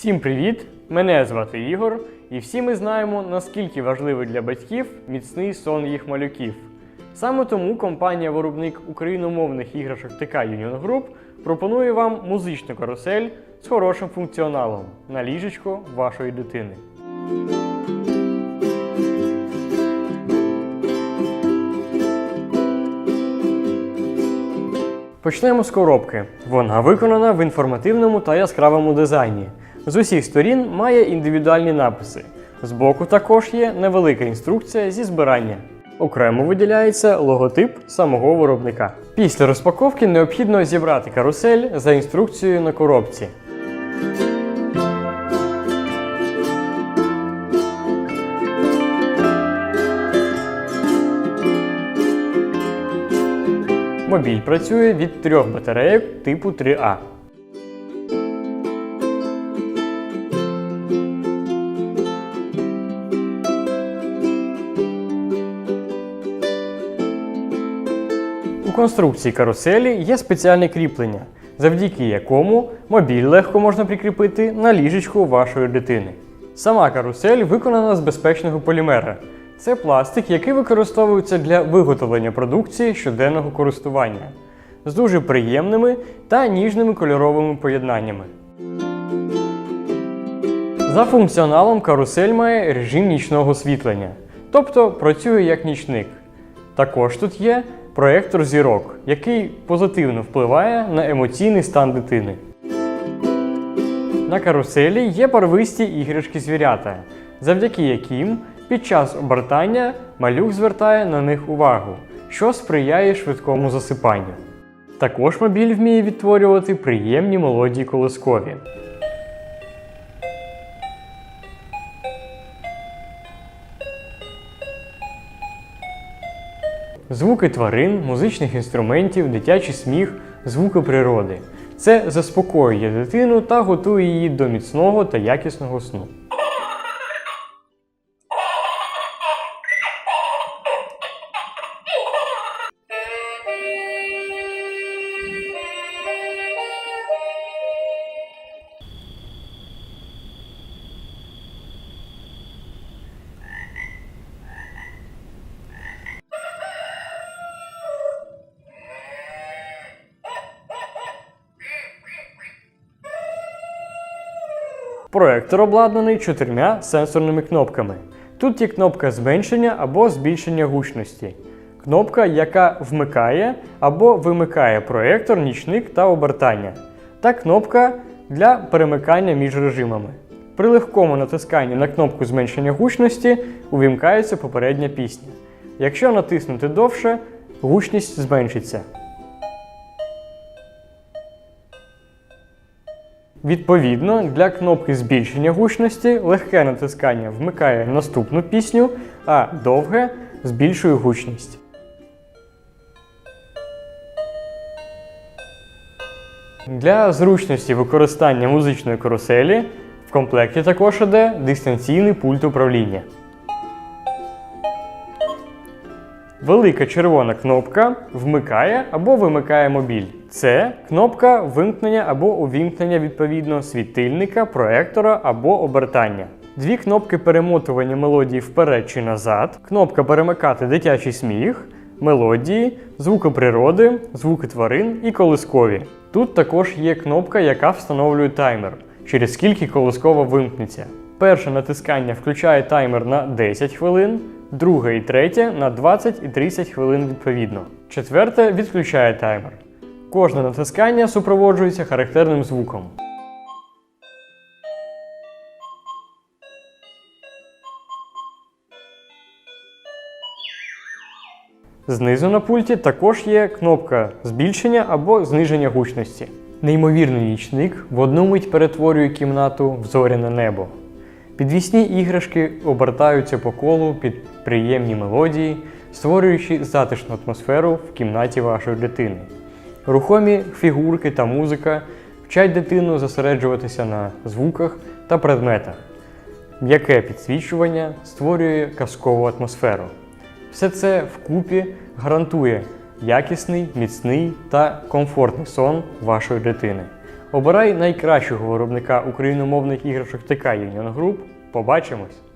Всім привіт! Мене звати Ігор, і всі ми знаємо, наскільки важливий для батьків міцний сон їх малюків. Саме тому компанія-виробник україномовних іграшок ТК Union Group пропонує вам музичну карусель з хорошим функціоналом на ліжечко вашої дитини. Почнемо з коробки. Вона виконана в інформативному та яскравому дизайні. З усіх сторін має індивідуальні написи. Збоку також є невелика інструкція зі збирання. Окремо виділяється логотип самого виробника. Після розпаковки необхідно зібрати карусель за інструкцією на коробці. Мобіль працює від трьох батарейок типу 3А. У конструкції каруселі є спеціальне кріплення, завдяки якому мобіль легко можна прикріпити на ліжечку вашої дитини. Сама карусель виконана з безпечного полімера. Це пластик, який використовується для виготовлення продукції щоденного користування з дуже приємними та ніжними кольоровими поєднаннями. За функціоналом карусель має режим нічного освітлення, тобто працює як нічник. Також тут є проектор зірок, який позитивно впливає на емоційний стан дитини. На каруселі є барвисті іграшки звірята, завдяки яким під час обертання малюк звертає на них увагу, що сприяє швидкому засипанню. Також мобіль вміє відтворювати приємні мелодії колискові. Звуки тварин, музичних інструментів, дитячий сміх, звуки природи. Це заспокоює дитину та готує її до міцного та якісного сну. Проектор обладнаний чотирма сенсорними кнопками. Тут є кнопка зменшення або збільшення гучності, кнопка, яка вмикає або вимикає проектор, нічник та обертання, та кнопка для перемикання між режимами. При легкому натисканні на кнопку зменшення гучності увімкається попередня пісня. Якщо натиснути довше, гучність зменшиться. Відповідно, для кнопки збільшення гучності легке натискання вмикає наступну пісню, а довге збільшує гучність. Для зручності використання музичної каруселі в комплекті також іде дистанційний пульт управління. Велика червона кнопка вмикає або вимикає мобіль. Це кнопка вимкнення або увімкнення відповідно світильника, проектора або обертання. Дві кнопки перемотування мелодії вперед чи назад, кнопка перемикати дитячий сміх, мелодії, звуки природи, звуки тварин і колискові. Тут також є кнопка, яка встановлює таймер, через скільки колискова вимкнеться. Перше натискання включає таймер на 10 хвилин, друге і третє на 20 і 30 хвилин відповідно. Четверте відключає таймер. Кожне натискання супроводжується характерним звуком. Знизу на пульті також є кнопка збільшення або зниження гучності. Неймовірний нічник в одну мить перетворює кімнату в зоряне небо. Підвісні іграшки обертаються по колу під приємні мелодії, створюючи затишну атмосферу в кімнаті вашої дитини. Рухомі фігурки та музика вчать дитину зосереджуватися на звуках та предметах. М'яке підсвічування створює казкову атмосферу. Все це вкупі гарантує якісний, міцний та комфортний сон вашої дитини. Обирай найкращого виробника україномовних іграшок ТК Union Group. Побачимось!